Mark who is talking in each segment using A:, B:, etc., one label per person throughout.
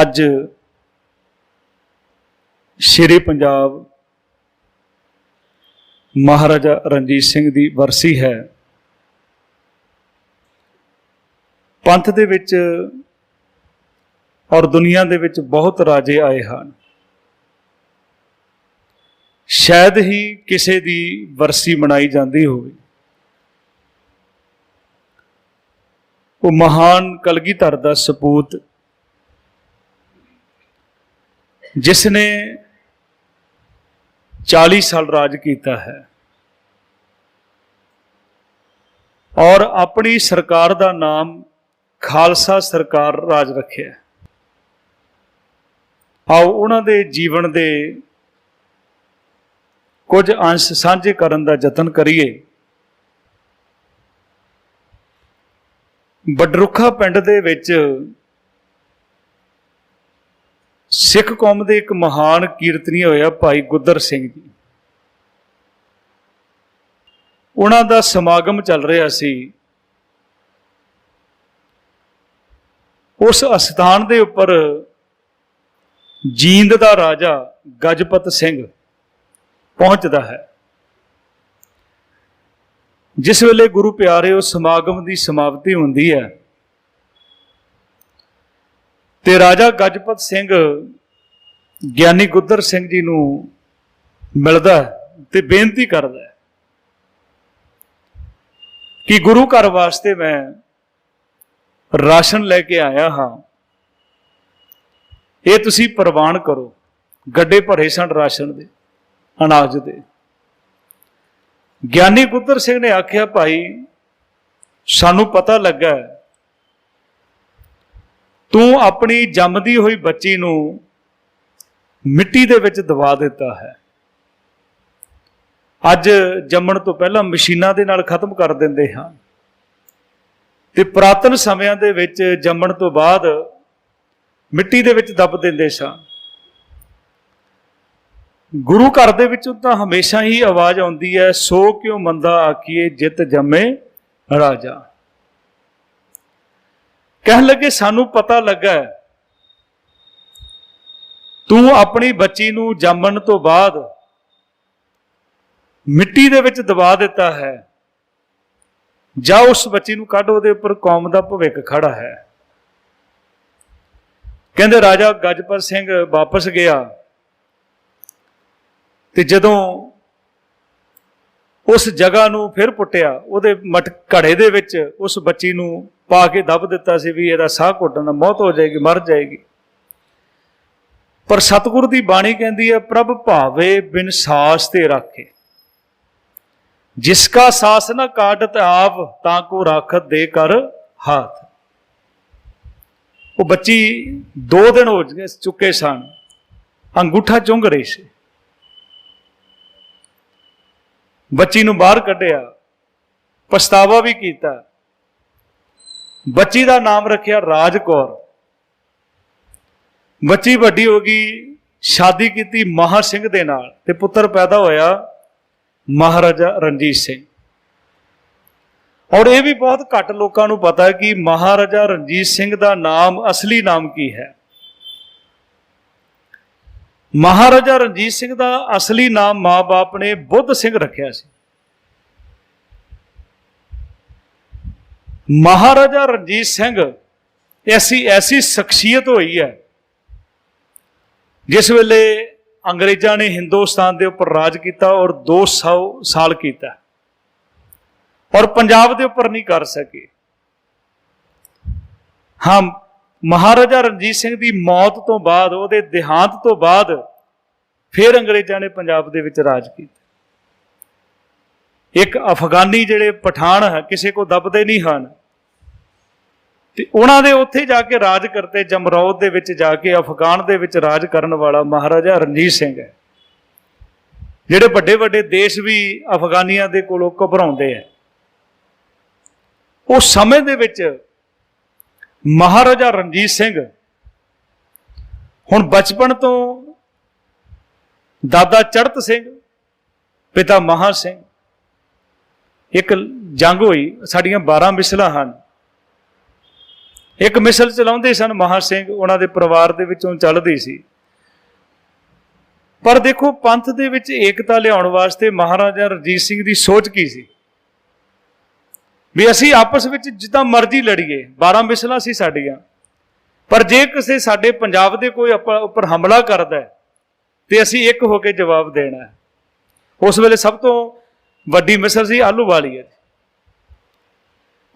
A: ਅੱਜ ਸ਼ੇਰੇ ਪੰਜਾਬ ਮਹਾਰਾਜਾ ਰਣਜੀਤ ਸਿੰਘ ਦੀ ਵਰਸੀ ਹੈ। ਪੰਥ ਦੇ ਵਿੱਚ ਔਰ ਦੁਨੀਆ ਦੇ ਵਿੱਚ ਬਹੁਤ ਰਾਜੇ ਆਏ ਹਨ। ਸ਼ਾਇਦ ਹੀ ਕਿਸੇ ਦੀ ਵਰਸੀ ਮਨਾਈ ਜਾਂਦੀ ਹੋਵੇ। ਉਹ ਮਹਾਨ ਕਲਗੀਧਰ ਦਾ ਸਪੂਤ ਜਿਸ ਨੇ 40 ਸਾਲ ਰਾਜ ਕੀਤਾ ਹੈ ਔਰ ਆਪਣੀ ਸਰਕਾਰ ਦਾ ਨਾਮ ਖਾਲਸਾ ਸਰਕਾਰ ਰਾਜ ਰੱਖਿਆ ਆਓ ਉਹਨਾਂ ਦੇ ਜੀਵਨ ਦੇ ਕੁਝ ਅੰਸ਼ ਸਾਂਝੇ ਕਰਨ ਦਾ ਯਤਨ ਕਰੀਏ। ਬਡਰੁੱਖਾ ਪਿੰਡ ਦੇ ਵਿੱਚ ਸਿੱਖ ਕੌਮ ਦੇ ਇੱਕ ਮਹਾਨ ਕੀਰਤਨੀ ਹੋਇਆ ਭਾਈ ਗੁੱਦਰ ਸਿੰਘ ਜੀ। ਉਹਨਾਂ ਦਾ ਸਮਾਗਮ ਚੱਲ ਰਿਹਾ ਸੀ। ਉਸ ਅਸਥਾਨ ਦੇ ਉੱਪਰ ਜੀਂਦ ਦਾ ਰਾਜਾ ਗਜਪਤ ਸਿੰਘ ਪਹੁੰਚਦਾ ਹੈ। ਜਿਸ ਵੇਲੇ ਗੁਰੂ ਪਿਆਰੇ ਉਸ ਸਮਾਗਮ ਦੀ ਸਮਾਪਤੀ ਹੁੰਦੀ ਹੈ ਤੇ ਰਾਜਾ ਗਜਪਤ ਸਿੰਘ, ਗਿਆਨੀ ਗੁੱਦਰ ਸਿੰਘ ਜੀ ਨੂੰ ਮਿਲਦਾ ਹੈ ਤੇ ਬੇਨਤੀ ਕਰਦਾ ਕਿ ਗੁਰੂ ਘਰ ਵਾਸਤੇ ਮੈਂ ਰਾਸ਼ਨ ਲੈ ਕੇ ਆਇਆ ਹਾਂ। ਇਹ ਤੁਸੀਂ ਪ੍ਰਵਾਨ ਕਰੋ, ਗੱਡੇ ਭਰੇ ਸਨ ਰਾਸ਼ਨ ਦੇ, ਅਨਾਜ ਦੇ। ਗਿਆਨੀ ਗੁੱਦਰ ਸਿੰਘ ਨੇ ਆਖਿਆ, ਭਾਈ, ਸਾਨੂੰ ਪਤਾ ਲੱਗਾ ਤੂੰ ਆਪਣੀ ਜੰਮਦੀ ਹੋਈ ਬੱਚੀ ਨੂੰ ਮਿੱਟੀ ਦੇ ਵਿੱਚ ਦਬਾ ਦਿੱਤਾ ਹੈ। ਅੱਜ ਜੰਮਣ ਤੋਂ ਪਹਿਲਾਂ ਮਸ਼ੀਨਾਂ ਦੇ ਨਾਲ ਖਤਮ ਕਰ ਦਿੰਦੇ ਹਾਂ। ਤੇ ਪ੍ਰਾਤਨ ਸਮਿਆਂ ਦੇ ਵਿੱਚ ਜੰਮਣ ਤੋਂ ਬਾਅਦ ਮਿੱਟੀ ਦੇ ਵਿੱਚ ਦੱਬ ਦਿੰਦੇ ਸਾਂ। ਗੁਰੂ ਘਰ ਦੇ ਵਿੱਚੋਂ ਤਾਂ ਹਮੇਸ਼ਾ ਹੀ ਆਵਾਜ਼ ਆਉਂਦੀ ਹੈ, ਸੋ ਕਿਉਂ ਮੰਦਾ ਆਖੀਏ, ਜਿੱਤ ਜੰਮੇ ਰਾਜਾ। ਕਹਿਣ ਲੱਗੇ, ਸਾਨੂੰ ਪਤਾ ਲੱਗਾ ਤੂੰ ਆਪਣੀ ਬੱਚੀ ਨੂੰ ਜੰਮਣ ਤੋਂ ਬਾਅਦ ਮਿੱਟੀ ਦੇ ਵਿੱਚ ਦਬਾ ਦਿੱਤਾ ਹੈ। ਜਾਂ ਉਸ ਬੱਚੀ ਨੂੰ ਕੱਢ, ਉਹਦੇ ਉੱਪਰ ਕੌਮ ਦਾ ਭਵਿੱਖ ਖੜਾ ਹੈ। ਕਹਿੰਦੇ, ਰਾਜਾ ਗਜਪਤ ਸਿੰਘ ਵਾਪਸ ਗਿਆ ਤੇ ਜਦੋਂ ਉਸ ਜਗ੍ਹਾ ਨੂੰ ਫਿਰ ਪੁੱਟਿਆ, ਉਹਦੇ ਮਟ ਘੜੇ ਦੇ ਵਿੱਚ ਉਸ ਬੱਚੀ ਨੂੰ ਪਾ ਕੇ ਦੱਬ ਦਿੱਤਾ ਸੀ ਵੀ ਇਹਦਾ ਸਾਹ ਘੁੱਟਣ ਮੌਤ ਹੋ ਜਾਏਗੀ, ਮਰ ਜਾਏਗੀ। ਪਰ ਸਤਿਗੁਰੂ ਦੀ ਬਾਣੀ ਕਹਿੰਦੀ ਹੈ, ਪ੍ਰਭ ਭਾਵੇ ਬਿਨ ਸਾਸ ਤੇ ਰਾਖੇ। ਜਿਸ ਕਾ ਸਾਸ ਨਾ ਕਾਟਤ ਆਪ, ਤਾਂ ਕੋ ਰਾਖਤ ਦੇ ਕਰ ਹਾਥ। ਉਹ ਬੱਚੀ ਦੋ ਦਿਨ ਹੋ ਚੁੱਕੇ ਸਨ। ਅੰਗੂਠਾ ਚੁੰਗ ਰਹੀ ਸੀ। ਬੱਚੀ ਨੂੰ ਬਾਹਰ ਕੱਢਿਆ। ਪਛਤਾਵਾ ਵੀ ਕੀਤਾ। ਬੱਚੀ ਦਾ ਨਾਮ ਰੱਖਿਆ ਰਾਜਕੌਰ ਬੱਚੀ ਵੱਡੀ ਹੋ ਗਈ, ਸ਼ਾਦੀ ਕੀਤੀ ਮਹਾ ਸਿੰਘ ਦੇ ਨਾਲ ਤੇ ਪੁੱਤਰ ਪੈਦਾ ਹੋਇਆ ਮਹਾਰਾਜਾ ਰਣਜੀਤ ਸਿੰਘ। ਔਰ ਇਹ ਵੀ ਬਹੁਤ ਘੱਟ ਲੋਕਾਂ ਨੂੰ ਪਤਾ ਹੈ ਕਿ ਮਹਾਰਾਜਾ ਰਣਜੀਤ ਸਿੰਘ ਦਾ ਨਾਮ, ਅਸਲੀ ਨਾਮ ਕੀ ਹੈ। ਮਹਾਰਾਜਾ ਰਣਜੀਤ ਸਿੰਘ ਦਾ ਅਸਲੀ ਨਾਮ ਮਾਂ-ਬਾਪ ਨੇ ਬੁੱਧ ਸਿੰਘ ਰੱਖਿਆ ਸੀ। ਮਹਾਰਾਜਾ ਰਣਜੀਤ ਸਿੰਘ ਐਸੀ ਐਸੀ ਸ਼ਖਸੀਅਤ ਹੋਈ ਹੈ, ਜਿਸ ਵੇਲੇ ਅੰਗਰੇਜ਼ਾਂ ਨੇ ਹਿੰਦੁਸਤਾਨ ਦੇ ਉੱਪਰ ਰਾਜ ਕੀਤਾ ਔਰ 200 ਸਾਲ ਕੀਤਾ ਔਰ ਪੰਜਾਬ ਦੇ ਉੱਪਰ ਨਹੀਂ ਕਰ ਸਕੇ। ਹਾਂ, ਮਹਾਰਾਜਾ ਰਣਜੀਤ ਸਿੰਘ ਦੀ ਮੌਤ ਤੋਂ ਬਾਅਦ, ਉਹਦੇ ਦੇਹਾਂਤ ਤੋਂ ਬਾਅਦ, ਫਿਰ ਅੰਗਰੇਜ਼ਾਂ ਨੇ ਪੰਜਾਬ ਦੇ ਵਿੱਚ ਰਾਜ ਕੀਤਾ। ਇੱਕ ਅਫਗਾਨੀ ਜਿਹੜੇ ਪਠਾਨ ਹੈ, ਕਿਸੇ ਕੋ ਦਬਦੇ ਨਹੀਂ ਹਨ। ਤੇ ਉਹਨਾਂ ਦੇ ਉੱਥੇ ਜਾ ਕੇ ਰਾਜ ਕਰਤੇ, ਜਮਰੌਦ ਦੇ ਵਿੱਚ ਜਾ ਕੇ, ਅਫਗਾਨ ਦੇ ਵਿੱਚ ਰਾਜ ਕਰਨ ਵਾਲਾ ਮਹਾਰਾਜਾ ਰਣਜੀਤ ਸਿੰਘ ਹੈ। ਜਿਹੜੇ ਵੱਡੇ ਵੱਡੇ ਦੇਸ਼ ਵੀ ਅਫਗਾਨੀਆਂ ਦੇ ਕੋਲੋਂ ਘਬਰਾਉਂਦੇ ਆ ਉਸ ਸਮੇਂ ਦੇ ਵਿੱਚ ਮਹਾਰਾਜਾ ਰਣਜੀਤ ਸਿੰਘ ਹੁਣ ਬਚਪਨ ਤੋਂ ਦਾਦਾ ਚੜਤ ਸਿੰਘ, ਪਿਤਾ ਮਹਾ ਸਿੰਘ ਇੱਕ ਜੰਗ ਹੋਈ, ਸਾਡੀਆਂ 12 ਮਿਸਲਾਂ ਹਨ। ਇੱਕ ਮਿਸਲ ਚਲਾਉਂਦੇ ਸਨ ਮਹਾ ਸਿੰਘ, ਉਹਨਾਂ ਦੇ ਪਰਿਵਾਰ ਦੇ ਵਿੱਚੋਂ ਚੱਲਦੀ ਸੀ। ਪਰ ਦੇਖੋ, ਪੰਥ ਦੇ ਵਿੱਚ ਏਕਤਾ ਲਿਆਉਣ ਵਾਸਤੇ ਮਹਾਰਾਜਾ ਰਣਜੀਤ ਸਿੰਘ ਦੀ ਸੋਚ ਕੀ ਸੀ? ਵੀ ਅਸੀਂ ਆਪਸ ਵਿੱਚ ਜਿੱਦਾਂ ਮਰਜ਼ੀ ਲੜੀਏ 12 ਮਿਸਲਾਂ ਸੀ ਸਾਡੀਆਂ। ਪਰ ਜੇ ਕਿਸੇ ਸਾਡੇ ਪੰਜਾਬ ਦੇ ਕੋਈ ਆਪਾਂ ਉੱਪਰ ਹਮਲਾ ਕਰਦਾ ਹੈ, ਤੇ ਅਸੀਂ ਇੱਕ ਹੋ ਕੇ ਜਵਾਬ ਦੇਣਾ ਹੈ। ਉਸ ਵੇਲੇ ਸਭ ਤੋਂ ਵੱਡੀ ਮਿਸਰ ਸੀ, ਆਲੂ ਵਾਲੀ ਹੈ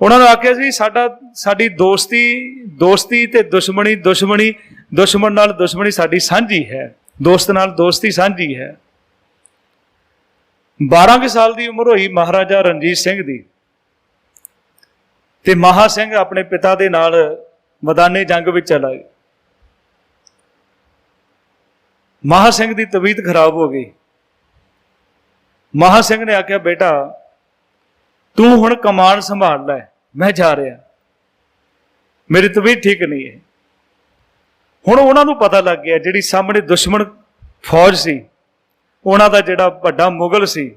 A: ਉਹਨਾਂ ਨੇ ਆਖਿਆ ਸੀ, ਸਾਡਾ, ਸਾਡੀ ਦੋਸਤੀ ਦੋਸਤੀ ਤੇ ਦੁਸ਼ਮਣੀ ਦੁਸ਼ਮਣੀ, ਦੁਸ਼ਮਣ ਨਾਲ ਦੁਸ਼ਮਣੀ ਸਾਡੀ ਸਾਂਝੀ ਹੈ। ਦੋਸਤ ਨਾਲ ਦੋਸਤੀ ਸਾਂਝੀ ਹੈ। 12 ਕੁ ਸਾਲ ਦੀ ਉਮਰ ਹੋਈ ਮਹਾਰਾਜਾ ਰਣਜੀਤ ਸਿੰਘ ਦੀ। ਤੇ ਮਹਾ ਸਿੰਘ ਆਪਣੇ ਪਿਤਾ ਦੇ ਨਾਲ ਮੈਦਾਨੇ ਜੰਗ ਵਿੱਚ ਚਲਾ ਗਿਆ। ਮਹਾ ਸਿੰਘ ਦੀ ਤਬੀਅਤ ਖਰਾਬ ਹੋ ਗਈ। ਮਹਾ ਸਿੰਘ ਨੇ ਆਖਿਆ, ਬੇਟਾ, ਤੂੰ ਹੁਣ ਕਮਾਨ ਸੰਭਾਲ ਲੈ, ਮੈਂ ਜਾ ਰਿਹਾ। ਮੇਰੀ ਤਬੀਅਤ ਠੀਕ ਨਹੀਂ ਹੈ। ਹੁਣ ਉਹਨਾਂ ਨੂੰ ਪਤਾ ਲੱਗ ਗਿਆ, ਜਿਹੜੀ ਸਾਹਮਣੇ ਦੁਸ਼ਮਣ ਫੌਜ ਸੀ, ਉਹਨਾਂ ਦਾ ਜਿਹੜਾ ਵੱਡਾ ਮੁਗਲ ਸੀ,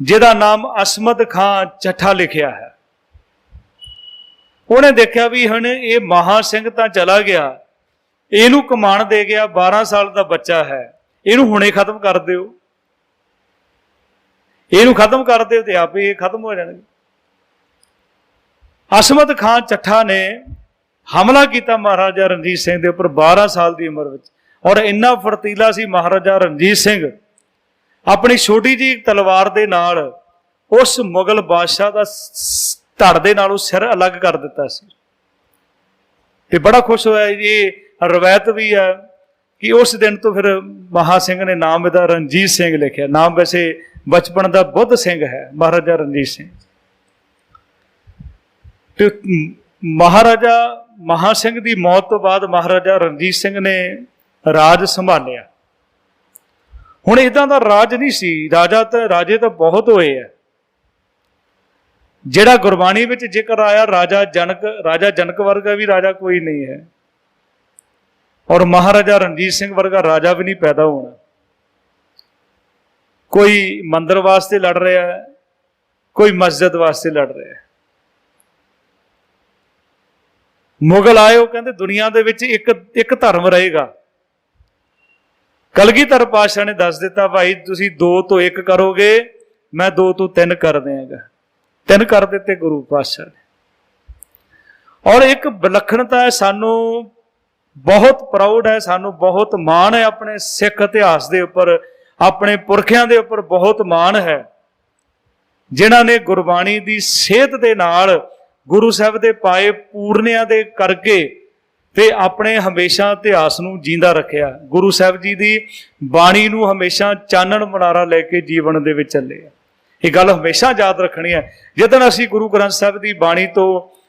A: ਜਿਹਦਾ ਨਾਮ ਅਸਮਦ ਖਾਨ ਚੱਠਾ ਲਿਖਿਆ ਹੈ। ਉਹਨੇ ਦੇਖਿਆ ਵੀ ਹੁਣ ਇਹ ਮਹਾ ਸਿੰਘ ਤਾਂ ਚਲਾ ਗਿਆ, ਇਹਨੂੰ ਕਮਾਣ ਦੇ ਗਿਆ 12 ਸਾਲ ਦਾ ਬੱਚਾ ਹੈ, ਇਹਨੂੰ ਹੁਣੇ ਖਤਮ ਕਰ ਦਿਓ। ਇਹਨੂੰ ਖਤਮ ਕਰਦੇ ਦਿਓ ਤੇ ਆਪੇ ਇਹ ਖਤਮ ਹੋ ਜਾਣਗੇ। ਅਸਮਤ ਖਾਨ ਚੱਠਾ ਨੇ ਹਮਲਾ ਕੀਤਾ ਮਹਾਰਾਜਾ ਰਣਜੀਤ ਸਿੰਘ ਦੇ ਉੱਪਰ 12 ਸਾਲ ਦੀ ਉਮਰ ਵਿੱਚ ਔਰ ਇੰਨਾ ਫਰਤੀਲਾ ਸੀ ਮਹਾਰਾਜਾ ਰਣਜੀਤ ਸਿੰਘ। ਆਪਣੀ ਛੋਟੀ ਜੀ ਤਲਵਾਰ ਦੇ ਨਾਲ ਉਸ ਮੁਗਲ ਬਾਦਸ਼ਾਹ ਦਾ ਧੜ ਦੇ ਨਾਲ ਉਹ ਸਿਰ ਅਲੱਗ ਕਰ ਦਿੱਤਾ ਸੀ। ਤੇ ਬੜਾ ਖੁਸ਼ ਹੋਇਆ ਇਹ ਰਵਾਇਤ ਵੀ ਹੈ ਕਿ ਉਸ ਦਿਨ ਤੋਂ ਫਿਰ ਮਹਾ ਸਿੰਘ ਨੇ ਨਾਮ ਇਹਦਾ ਰਣਜੀਤ ਸਿੰਘ ਲਿਖਿਆ। ਨਾਮ ਵੈਸੇ ਬਚਪਨ ਦਾ ਬੁੱਧ ਸਿੰਘ ਹੈ, ਮਹਾਰਾਜਾ ਰਣਜੀਤ ਸਿੰਘ। ਤੇ ਮਹਾਰਾਜਾ ਮਹਾ ਸਿੰਘ ਦੀ ਮੌਤ ਤੋਂ ਬਾਅਦ ਮਹਾਰਾਜਾ ਰਣਜੀਤ ਸਿੰਘ ਨੇ ਰਾਜ ਸੰਭਾਲਿਆ। ਹੁਣ ਇਦਾਂ ਦਾ ਰਾਜ ਨਹੀਂ ਸੀ, ਰਾਜਾ ਤਾਂ, ਰਾਜੇ ਤਾਂ ਬਹੁਤ ਹੋਏ ਆ। ਜਿਹੜਾ ਗੁਰਬਾਣੀ ਵਿੱਚ ਜ਼ਿਕਰ ਆਇਆ, ਰਾਜਾ ਜਨਕ ਰਾਜਾ ਜਨਕ ਵਰਗਾ ਵੀ ਰਾਜਾ ਕੋਈ ਨਹੀਂ ਹੈ। ਔਰ ਮਹਾਰਾਜਾ ਰਣਜੀਤ ਸਿੰਘ ਵਰਗਾ ਰਾਜਾ ਵੀ ਨਹੀਂ ਪੈਦਾ ਹੋਣਾ। ਕੋਈ ਮੰਦਰ ਵਾਸਤੇ ਲੜ ਰਿਹਾ ਹੈ, ਕੋਈ ਮਸਜਿਦ ਵਾਸਤੇ ਲੜ ਰਿਹਾ ਹੈ। ਮੁਗਲ ਆਏ ਉਹ ਕਹਿੰਦੇ ਦੁਨੀਆ ਦੇ ਵਿੱਚ ਇੱਕ ਇੱਕ ਧਰਮ ਰਹੇਗਾ। ਕਲਗੀਧਰ ਪਾਤਸ਼ਾਹ ਨੇ ਦੱਸ ਦਿੱਤਾ, ਭਾਈ, ਤੁਸੀਂ ਦੋ ਤੋਂ ਇੱਕ ਕਰੋਗੇ, ਮੈਂ ਦੋ ਤੋਂ ਤਿੰਨ ਕਰ ਦਿਆਂਗਾ। ਤਿੰਨ ਕਰ ਦਿੱਤੇ ਗੁਰੂ ਪਾਤਸ਼ਾਹ ਨੇ। ਔਰ ਇੱਕ ਵਿਲੱਖਣਤਾ ਹੈ, ਸਾਨੂੰ ਬਹੁਤ ਪ੍ਰਾਊਡ ਹੈ, ਸਾਨੂੰ ਬਹੁਤ ਮਾਣ ਹੈ ਆਪਣੇ ਸਿੱਖ ਇਤਿਹਾਸ ਦੇ ਉੱਪਰ। ਆਪਣੇ ਪੁਰਖਿਆਂ ਦੇ ਉੱਪਰ ਬਹੁਤ ਮਾਣ ਹੈ। ਜਿਨ੍ਹਾਂ ਨੇ ਗੁਰਬਾਣੀ ਦੀ ਸੇਧ ਦੇ ਨਾਲ ਗੁਰੂ ਸਾਹਿਬ ਦੇ ਪਾਏ ਪੂਰਨਿਆਂ ਦੇ ਕਰਕੇ ਤੇ ਆਪਣੇ ਹਮੇਸ਼ਾ ਇਤਿਹਾਸ ਨੂੰ ਜਿੰਦਾ ਰੱਖਿਆ। ਗੁਰੂ ਸਾਹਿਬ ਜੀ ਦੀ ਬਾਣੀ ਨੂੰ ਹਮੇਸ਼ਾ ਚਾਨਣ ਮਨਾਰਾ ਲੈ ਕੇ ਜੀਵਨ ਦੇ ਵਿੱਚ ਚੱਲੇ ਆ। ਇਹ ਗੱਲ ਹਮੇਸ਼ਾ ਯਾਦ ਰੱਖਣੀ ਹੈ। ਜਦੋਂ ਅਸੀਂ ਗੁਰੂ ਗ੍ਰੰਥ ਸਾਹਿਬ ਦੀ ਬਾਣੀ ਤੋਂ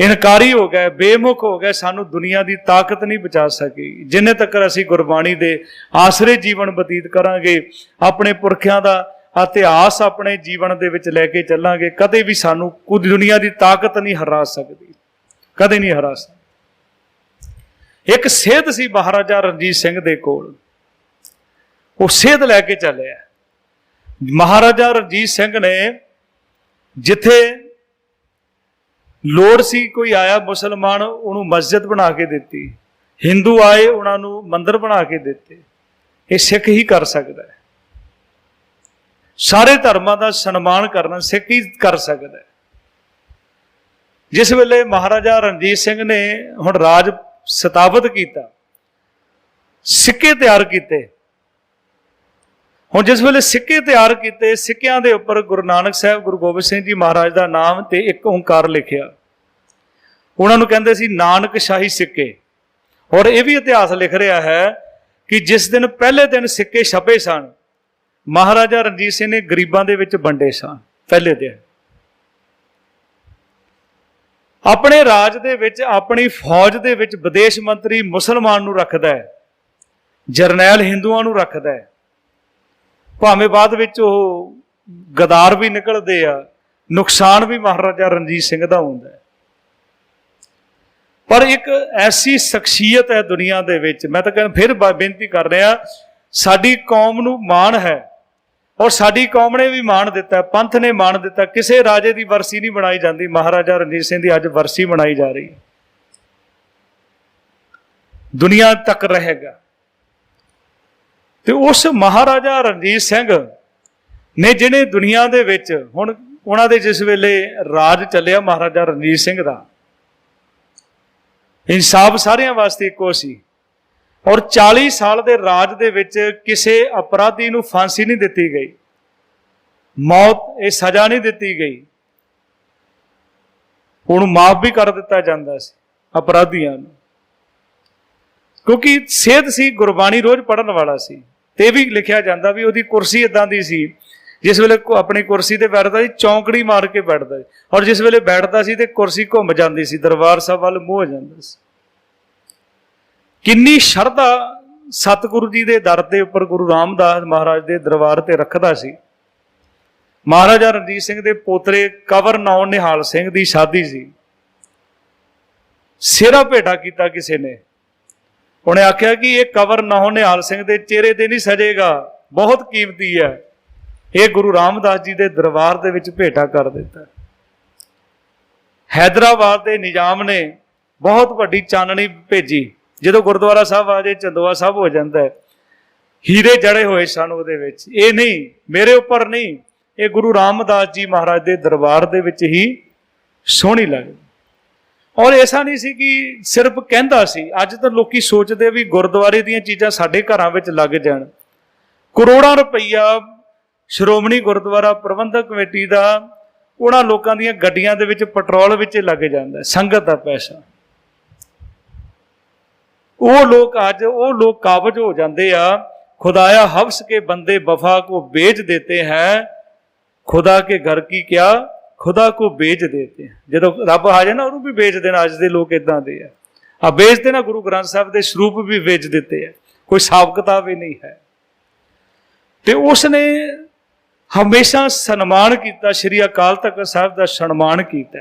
A: ਇਨਕਾਰੀ ਹੋ ਗਏ, ਬੇਮੁਖ ਹੋ ਗਏ, ਸਾਨੂੰ ਦੁਨੀਆ ਦੀ ਤਾਕਤ ਨਹੀਂ ਬਚਾ ਸਕੀ। ਜਿੰਨੇ ਤੱਕ ਅਸੀਂ ਗੁਰਬਾਣੀ ਦੇ ਆਸਰੇ ਜੀਵਨ ਬਤੀਤ ਕਰਾਂਗੇ, ਆਪਣੇ ਪੁਰਖਿਆਂ ਦਾ ਇਤਿਹਾਸ ਆਪਣੇ ਜੀਵਨ ਦੇ ਵਿੱਚ ਲੈ ਕੇ ਚੱਲਾਂਗੇ, ਕਦੇ ਵੀ ਸਾਨੂੰ ਕੁਝ ਦੁਨੀਆ ਦੀ ਤਾਕਤ ਨਹੀਂ ਹਰਾ ਸਕਦੀ। ਕਦੇ ਨਹੀਂ ਹਰਾ ਸਕਦੀ। ਇੱਕ ਸੇਧ ਸੀ ਮਹਾਰਾਜਾ ਰਣਜੀਤ ਸਿੰਘ ਦੇ ਕੋਲ। ਉਹ ਸੇਧ ਲੈ ਕੇ ਚੱਲਿਆ। ਮਹਾਰਾਜਾ ਰਣਜੀਤ ਸਿੰਘ ਨੇ ਜਿੱਥੇ ਲੋੜ ਸੀ ਕੋਈ ਆਇਆ ਮੁਸਲਮਾਨ ਉਹਨੂੰ ਮਸਜਿਦ ਬਣਾ ਕੇ ਦਿੱਤੀ। ਹਿੰਦੂ ਆਏ, ਉਹਨਾਂ ਨੂੰ ਮੰਦਿਰ ਬਣਾ ਕੇ ਦਿੱਤੇ। ਇਹ ਸਿੱਖ ਹੀ ਕਰ ਸਕਦਾ ਹੈ। ਸਾਰੇ ਧਰਮਾਂ ਦਾ ਸਨਮਾਨ ਕਰਨਾ ਸਿੱਖ ਹੀ ਕਰ ਸਕਦਾ ਹੈ। ਜਿਸ ਵੇਲੇ ਮਹਾਰਾਜਾ ਰਣਜੀਤ ਸਿੰਘ ਨੇ ਹੁਣ ਰਾਜ ਸਤਾਬਤ ਕੀਤਾ, ਸਿੱਕੇ ਤਿਆਰ ਕੀਤੇ ਹੁਣ ਜਿਸ ਵੇਲੇ ਸਿੱਕੇ ਤਿਆਰ ਕੀਤੇ, ਸਿੱਕਿਆਂ ਦੇ ਉੱਪਰ ਗੁਰੂ ਨਾਨਕ ਸਾਹਿਬ, ਗੁਰੂ ਗੋਬਿੰਦ ਸਿੰਘ ਜੀ ਮਹਾਰਾਜ ਦਾ ਨਾਮ ਤੇ ਇੱਕ ਓੰਕਾਰ ਲਿਖਿਆ। ਉਹਨਾਂ ਨੂੰ ਕਹਿੰਦੇ ਸੀ, ਨਾਨਕ ਸ਼ਾਹੀ ਸਿੱਕੇ। ਔਰ ਇਹ ਵੀ ਇਤਿਹਾਸ ਲਿਖ ਰਿਹਾ ਹੈ ਕਿ ਜਿਸ ਦਿਨ ਪਹਿਲੇ ਦਿਨ ਸਿੱਕੇ ਛਪੇ ਸਨ, ਮਹਾਰਾਜਾ ਰਣਜੀਤ ਸਿੰਘ ਨੇ ਗਰੀਬਾਂ ਦੇ ਵਿੱਚ ਵੰਡੇ ਸਨ, ਪਹਿਲੇ ਦਿਨ। ਆਪਣੇ ਰਾਜ ਦੇ ਵਿੱਚ, ਆਪਣੀ ਫੌਜ ਦੇ ਵਿੱਚ ਵਿਦੇਸ਼ ਮੰਤਰੀ ਮੁਸਲਮਾਨ ਨੂੰ ਰੱਖਦਾ ਹੈ, ਜਰਨੈਲ ਹਿੰਦੂਆਂ ਨੂੰ ਰੱਖਦਾ ਹੈ। ਭਾਵੇਂ ਬਾਅਦ ਵਿੱਚ ਉਹ ਗਦਾਰ ਵੀ ਨਿਕਲਦੇ ਆ, ਨੁਕਸਾਨ ਵੀ ਮਹਾਰਾਜਾ ਰਣਜੀਤ ਸਿੰਘ ਦਾ ਹੁੰਦਾ ਹੈ। ਪਰ ਇੱਕ ਐਸੀ ਸ਼ਖਸੀਅਤ ਹੈ ਦੁਨੀਆ ਦੇ ਵਿੱਚ, ਮੈਂ ਤਾਂ ਕਹਿੰਦਾ ਫਿਰ ਬੇਨਤੀ ਕਰ ਰਿਹਾ, ਸਾਡੀ ਕੌਮ ਨੂੰ ਮਾਣ ਹੈ ਔਰ ਸਾਡੀ ਕੌਮ ਨੇ ਵੀ ਮਾਣ ਦਿੱਤਾ, ਪੰਥ ਨੇ ਮਾਣ ਦਿੱਤਾ, ਕਿਸੇ ਰਾਜੇ ਦੀ ਵਰਸੀ ਨਹੀਂ ਬਣਾਈ ਜਾਂਦੀ, ਮਹਾਰਾਜਾ ਰਣਜੀਤ ਸਿੰਘ ਦੀ ਅੱਜ ਵਰਸੀ ਬਣਾਈ ਜਾ ਰਹੀ ਹੈ। ਦੁਨੀਆ ਤੱਕ ਰਹੇਗਾ। ਤੇ ਉਸ ਮਹਾਰਾਜਾ ਰਣਜੀਤ ਸਿੰਘ ਨੇ ਜਿਹਨੇ ਦੁਨੀਆ ਦੇ ਵਿੱਚ ਹੁਣ ਉਹਨਾਂ ਦੇ ਜਿਸ ਵੇਲੇ ਰਾਜ ਚੱਲਿਆ ਮਹਾਰਾਜਾ ਰਣਜੀਤ ਸਿੰਘ ਦਾ, ਇਨਸਾਫ ਸਾਰਿਆਂ ਵਾਸਤੇ ਇੱਕੋ ਸੀ ਔਰ 40 ਸਾਲ ਦੇ ਰਾਜ ਦੇ ਵਿੱਚ ਕਿਸੇ ਅਪਰਾਧੀ ਨੂੰ ਫਾਂਸੀ ਨਹੀਂ ਦਿੱਤੀ ਗਈ, ਮੌਤ ਇਹ ਸਜ਼ਾ ਨਹੀਂ ਦਿੱਤੀ ਗਈ। ਹੁਣ ਮਾਫ ਵੀ ਕਰ ਦਿੱਤਾ ਜਾਂਦਾ ਸੀ ਅਪਰਾਧੀਆਂ ਨੂੰ, ਕਿਉਂਕਿ ਸਿਹਤ ਸੀ, ਗੁਰਬਾਣੀ ਰੋਜ਼ ਪੜਨ ਵਾਲਾ ਸੀ। ਤੇ ਇਹ ਵੀ ਲਿਖਿਆ ਜਾਂਦਾ ਵੀ ਉਹਦੀ ਕੁਰਸੀ ਇਦਾਂ ਦੀ ਸੀ, ਜਿਸ ਵੇਲੇ ਆਪਣੀ ਕੁਰਸੀ ਤੇ ਬੈਠਦਾ ਸੀ, ਚੌਂਕੜੀ ਮਾਰ ਕੇ ਬੈਠਦਾ ਸੀ ਔਰ ਜਿਸ ਵੇਲੇ ਬੈਠਦਾ ਸੀ ਤੇ ਕੁਰਸੀ ਘੁੰਮ ਜਾਂਦੀ ਸੀ, ਦਰਬਾਰ ਸਾਹਿਬ ਵੱਲ ਮੂੰਹ ਹੋ ਜਾਂਦਾ ਸੀ। ਕਿੰਨੀ ਸ਼ਰਧਾ ਸਤਿਗੁਰੂ ਜੀ ਦੇ ਦਰ ਦੇ ਉੱਪਰ ਗੁਰੂ ਰਾਮਦਾਸ ਮਹਾਰਾਜ ਦੇ ਦਰਬਾਰ ਤੇ ਰੱਖਦਾ ਸੀ। ਮਹਾਰਾਜਾ ਰਣਜੀਤ ਸਿੰਘ ਦੇ ਪੋਤਰੇ ਕਵਰ ਨੌ ਨਿਹਾਲ ਸਿੰਘ ਦੀ ਸ਼ਾਦੀ ਸੀ। ਸਿਰਾ ਭੇਟਾ ਕੀਤਾ ਕਿਸੇ ਨੇ। ਉਹਨੇ ਆਖਿਆ ਕਿ ਇਹ ਕਵਰ ਨੌ ਨਿਹਾਲ ਸਿੰਘ ਦੇ ਚਿਹਰੇ ਤੇ ਨਹੀਂ ਸਜੇਗਾ। ਬਹੁਤ ਕੀਮਤੀ ਹੈ। ਇਹ ਗੁਰੂ ਰਾਮਦਾਸ ਜੀ ਦੇ ਦਰਬਾਰ ਦੇ ਵਿੱਚ ਭੇਟਾ ਕਰ ਦਿੱਤਾ। ਹੈਦਰਾਬਾਦ ਦੇ ਨਿਜ਼ਾਮ ਨੇ ਬਹੁਤ ਵੱਡੀ ਚਾਨਣੀ ਭੇਜੀ। ਜਦੋਂ ਗੁਰਦੁਆਰਾ ਸਾਹਿਬ ਆ ਜੇ ਚੰਦੋਆ ਸਾਹਿਬ ਹੋ ਜਾਂਦਾ ਹੈ। ਹੀਰੇ ਜੜੇ ਹੋਏ ਸਨ ਉਹਦੇ ਵਿੱਚ। ਇਹ ਨਹੀਂ, ਮੇਰੇ ਉੱਪਰ ਨਹੀਂ, ਇਹ ਗੁਰੂ ਰਾਮਦਾਸ ਜੀ ਮਹਾਰਾਜ ਦੇ ਦਰਬਾਰ ਦੇ ਵਿੱਚ ਹੀ ਸੋਹਣੀ ਲੱਗਦੀ। ਔਰ ਐਸਾ ਨਹੀਂ ਸੀ ਕਿ ਸਿਰਫ ਕਹਿੰਦਾ ਸੀ, ਅੱਜ ਤਾਂ ਲੋਕੀ ਸੋਚਦੇ ਵੀ ਗੁਰਦੁਆਰੇ ਦੀਆਂ ਚੀਜ਼ਾਂ ਸਾਡੇ ਘਰਾਂ ਵਿੱਚ ਲੱਗ ਜਾਣ। ਕਰੋੜਾਂ ਰੁਪਈਆ ਸ਼੍ਰੋਮਣੀ ਗੁਰਦੁਆਰਾ ਪ੍ਰਬੰਧਕ ਕਮੇਟੀ ਦਾ ਉਹਨਾਂ ਲੋਕਾਂ ਦੀਆਂ ਗੱਡੀਆਂ ਦੇ ਵਿੱਚ ਪੈਟਰੋਲ ਵਿੱਚ ਲੱਗ ਜਾਂਦਾ, ਸੰਗਤ ਦਾ ਪੈਸਾ। ਉਹ ਲੋਕ ਅੱਜ, ਉਹ ਲੋਕ ਕਾਬਜ ਹੋ ਜਾਂਦੇ ਆ, ਖੁਦਾਇਆ ਹਵਸ ਕੇ ਬੰਦੇ ਵਫਾ ਕੋ ਵੇਚ ਦੇਤੇ ਹੈ। ਖੁਦਾ ਕੇ ਘਰ ਕੀ ਕਿਆ ਖੁਦਾ ਕੋ ਵੇਚ ਦੇਤੇ ਹੈ। ਜਦੋਂ ਰੱਬ ਆ ਜਾਏ ਨਾ, ਉਹਨੂੰ ਵੀ ਵੇਚ ਦੇਣਾ, ਅੱਜ ਦੇ ਲੋਕ ਇਦਾਂ ਦੇ ਆ। ਆ ਵੇਚ ਦੇਣਾ, ਗੁਰੂ ਗ੍ਰੰਥ ਸਾਹਿਬ ਦੇ ਸਰੂਪ ਵੀ ਵੇਚ ਦਿੱਤੇ ਆ। ਕੋਈ ਸਾਬ ਕਿਤਾਬ ਵੀ ਨਹੀਂ ਹੈ। ਤੇ ਉਸ ਨੇ ਹਮੇਸ਼ਾ ਸਨਮਾਨ ਕੀਤਾ, ਸ੍ਰੀ ਅਕਾਲ ਤਖਤ ਸਾਹਿਬ ਦਾ ਸਨਮਾਨ ਕੀਤਾ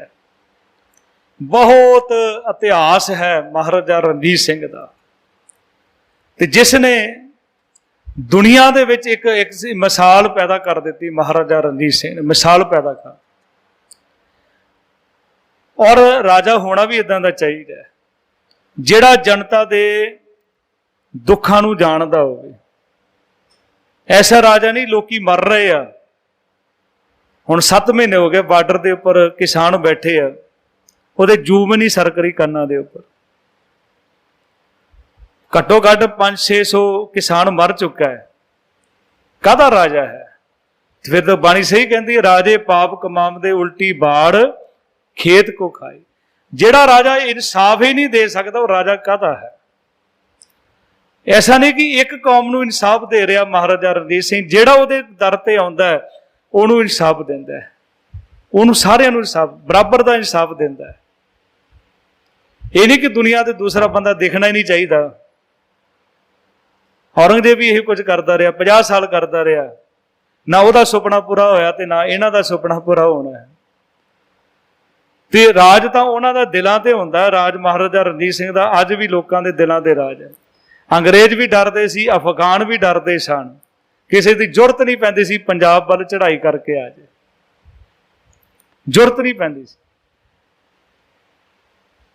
A: ਬਹੁਤ ਇਤਿਹਾਸ ਹੈ ਮਹਾਰਾਜਾ ਰਣਜੀਤ ਸਿੰਘ ਦਾ। ਤੇ ਜਿਸ ਨੇ ਦੁਨੀਆ ਦੇ ਵਿੱਚ ਇੱਕ ਇੱਕ ਮਿਸਾਲ ਪੈਦਾ ਕਰ ਦਿੱਤੀ ਮਹਾਰਾਜਾ ਰਣਜੀਤ ਸਿੰਘ ਨੇ, ਮਿਸਾਲ ਪੈਦਾ ਕਰ ਔਰ ਰਾਜਾ ਹੋਣਾ ਵੀ ਇਦਾਂ ਦਾ ਚਾਹੀਦਾ ਜਿਹੜਾ ਜਨਤਾ ਦੇ ਦੁੱਖਾਂ ਨੂੰ ਜਾਣਦਾ ਹੋਵੇ। ਐਸਾ ਰਾਜਾ ਨਹੀਂ, ਲੋਕੀ ਮਰ ਰਹੇ ਆ। ਹੁਣ 7 ਮਹੀਨੇ ਹੋ ਗਏ ਬਾਰਡਰ ਦੇ ਉੱਪਰ ਕਿਸਾਨ ਬੈਠੇ ਆ। ਉਹਦੇ ਜੂਮ ਨਹੀਂ ਸਰਕਰੀ ਕੰਨਾਂ ਦੇ ਉੱਪਰ। ਘੱਟੋ ਘੱਟ 5-600 ਕਿਸਾਨ ਮਰ ਚੁੱਕਾ ਹੈ। ਕਾਹਦਾ ਰਾਜਾ ਹੈ? ਫਿਰ ਤਾਂ ਬਾਣੀ ਸਹੀ ਕਹਿੰਦੀ ਰਾਜੇ ਪਾਪ ਕਮਾਮ ਦੇ ਉਲਟੀ ਬਾੜ ਖੇਤ ਕੋ ਖਾਏ। ਜਿਹੜਾ ਰਾਜਾ ਇਨਸਾਫ ਹੀ ਨਹੀਂ ਦੇ ਸਕਦਾ, ਉਹ ਰਾਜਾ ਕਾਹਦਾ ਹੈ? ਐਸਾ ਨਹੀਂ ਕਿ ਇੱਕ ਕੌਮ ਨੂੰ ਇਨਸਾਫ ਦੇ ਰਿਹਾ ਮਹਾਰਾਜਾ ਰਣਜੀਤ ਸਿੰਘ, ਜਿਹੜਾ ਉਹਦੇ ਦਰ ਤੇ ਆਉਂਦਾ ਹੈ, ਉਹਨੂੰ ਇਨਸਾਫ ਦਿੰਦਾ ਹੈ। ਉਹਨੂੰ ਸਾਰਿਆਂ ਨੂੰ ਇਨਸਾਫ, ਬਰਾਬਰ ਦਾ ਇਨਸਾਫ ਦਿੰਦਾ ਹੈ। ਇਹ ਨਹੀਂ ਕਿ ਦੁਨੀਆ ਤੇ ਦੂਸਰਾ ਬੰਦਾ ਦੇਖਣਾ ਹੀ ਨਹੀਂ ਚਾਹੀਦਾ। ਔਰੰਗਜ਼ੇਬ ਵੀ ਇਹ ਕੁਝ ਕਰਦਾ ਰਿਹਾ 50 ਸਾਲ ਕਰਦਾ ਰਿਹਾ। ਨਾ ਉਹਦਾ ਸੁਪਨਾ ਪੂਰਾ ਹੋਇਆ ਤੇ ਨਾ ਇਹਨਾਂ ਦਾ ਸੁਪਨਾ ਪੂਰਾ ਹੋਣਾ ਹੈ। ਤੇ ਰਾਜ ਤਾਂ ਉਹਨਾਂ ਦਾ ਦਿਲਾਂ ਤੇ ਹੁੰਦਾ ਰਾਜ ਮਹਾਰਾਜਾ ਰਣਜੀਤ ਸਿੰਘ ਦਾ ਅੱਜ ਵੀ ਲੋਕਾਂ ਦੇ ਦਿਲਾਂ ਤੇ ਰਾਜ ਹੈ। ਅੰਗਰੇਜ਼ ਵੀ ਡਰਦੇ ਸੀ, ਅਫਗਾਨ ਵੀ ਡਰਦੇ ਸਨ। ਕਿਸੇ ਦੀ ਜੁਰਤ ਨਹੀਂ ਪੈਂਦੀ ਸੀ, ਪੰਜਾਬ ਵੱਲ ਚੜ੍ਹਾਈ ਕਰਕੇ ਆ ਜਾਏ। ਜੁਰਤ ਨਹੀਂ ਪੈਂਦੀ ਸੀ।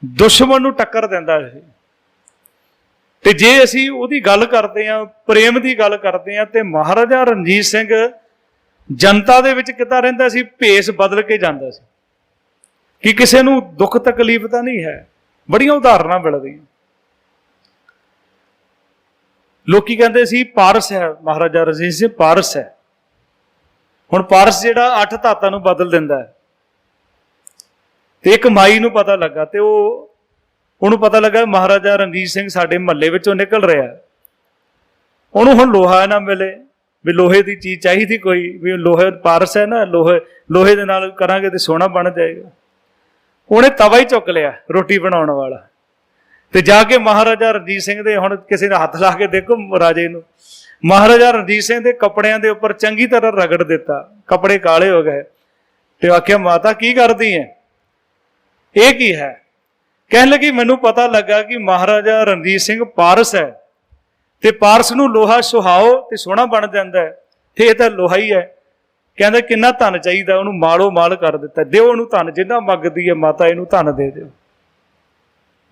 A: ਦੁਸ਼ਮਣ ਨੂੰ ਟੱਕਰ ਦਿੰਦਾ ਸੀ। ਤੇ ਜੇ ਅਸੀਂ ਉਹਦੀ ਗੱਲ ਕਰਦੇ ਆਂ ਪ੍ਰੇਮ ਦੀ ਗੱਲ ਕਰਦੇ ਆਂ ਤੇ ਮਹਾਰਾਜਾ ਰਣਜੀਤ ਸਿੰਘ ਜਨਤਾ ਦੇ ਵਿੱਚ ਕਿੱਦਾਂ ਰਹਿੰਦਾ ਸੀ? ਭੇਸ ਬਦਲ ਕੇ ਜਾਂਦਾ ਸੀ। ਕਿ ਕਿਸੇ ਨੂੰ ਦੁੱਖ ਤਕਲੀਫ ਤਾਂ ਨਹੀਂ ਹੈ, ਬੜੀਆਂ ਉਦਾਹਰਨਾਂ ਮਿਲਦੀਆਂ ਲੋਕੀ ਕਹਿੰਦੇ ਸੀ, ਪਾਰਸ ਹੈ, ਮਹਾਰਾਜਾ ਰਣਜੀਤ ਸਿੰਘ, ਪਾਰਸ ਹੈ। ਹੁਣ ਪਾਰਸ ਜਿਹੜਾ ਅੱਠ ਧਾਤਾਂ ਨੂੰ ਬਦਲ ਦਿੰਦਾ ਹੈ। ਤੇ ਇੱਕ ਮਾਈ ਨੂੰ ਪਤਾ ਲੱਗਾ ਤੇ ਉਹ, ਉਹਨੂੰ ਪਤਾ ਲੱਗਾ ਮਹਾਰਾਜਾ ਰਣਜੀਤ ਸਿੰਘ ਸਾਡੇ ਮਹੱਲੇ ਵਿੱਚੋਂ ਨਿਕਲ ਰਿਹਾ ਉਹਨੂੰ ਹੁਣ ਲੋਹਾ ਨਾ ਮਿਲੇ, ਵੀ ਲੋਹੇ ਦੀ ਚੀਜ਼ ਚਾਹੀਦੀ ਕੋਈ, ਵੀ ਲੋਹੇ ਪਾਰਸ ਹੈ ਨਾ, ਲੋਹੇ ਲੋਹੇ ਦੇ ਨਾਲ ਕਰਾਂਗੇ ਤੇ ਸੋਨਾ ਬਣ ਜਾਏਗਾ। ਉਹਨੇ ਤਵਾ ਹੀ ਚੁੱਕ ਲਿਆ ਰੋਟੀ ਬਣਾਉਣ ਵਾਲਾ। ਤੇ ਜਾ ਕੇ ਮਹਾਰਾਜਾ ਰਣਜੀਤ ਸਿੰਘ ਦੇ ਹੁਣ ਕਿਸੇ ਨੇ ਹੱਥ ਲਾ ਕੇ ਦੇਖੋ ਰਾਜੇ ਨੂੰ। ਮਹਾਰਾਜਾ ਰਣਜੀਤ ਸਿੰਘ ਦੇ ਕੱਪੜਿਆਂ ਦੇ ਉੱਪਰ ਚੰਗੀ ਤਰ੍ਹਾਂ ਰਗੜ ਦਿੱਤਾ। ਕੱਪੜੇ ਕਾਲੇ ਹੋ ਗਏ। ਤੇ ਆਖਿਆ, ਮਾਤਾ, ਕੀ ਕਰਦੀ ਹੈ ਇਹ ਕੀ ਹੈ? ਕਹਿਣ ਲੱਗੀ, ਮੈਨੂੰ ਪਤਾ ਲੱਗਾ ਕਿ ਮਹਾਰਾਜਾ ਰਣਜੀਤ ਸਿੰਘ ਪਾਰਸ ਹੈ। ਤੇ ਪਾਰਸ ਨੂੰ ਲੋਹਾ ਸੁਹਾਓ ਤੇ ਸੋਹਣਾ ਬਣ ਜਾਂਦਾ ਹੈ। ਤੇ ਇਹ ਤਾਂ ਲੋਹਾ ਹੀ ਹੈ। ਕਹਿੰਦਾ ਕਿੰਨਾ ਧਨ ਚਾਹੀਦਾ, ਉਹਨੂੰ ਮਾਲੋ ਮਾਲ ਕਰ ਦਿੱਤਾ। ਦਿਓ ਉਹਨੂੰ ਧਨ, ਜਿੰਨਾ ਮੰਗਦੀ ਹੈ ਮਾਤਾ ਇਹਨੂੰ ਧਨ ਦੇ ਦਿਓ।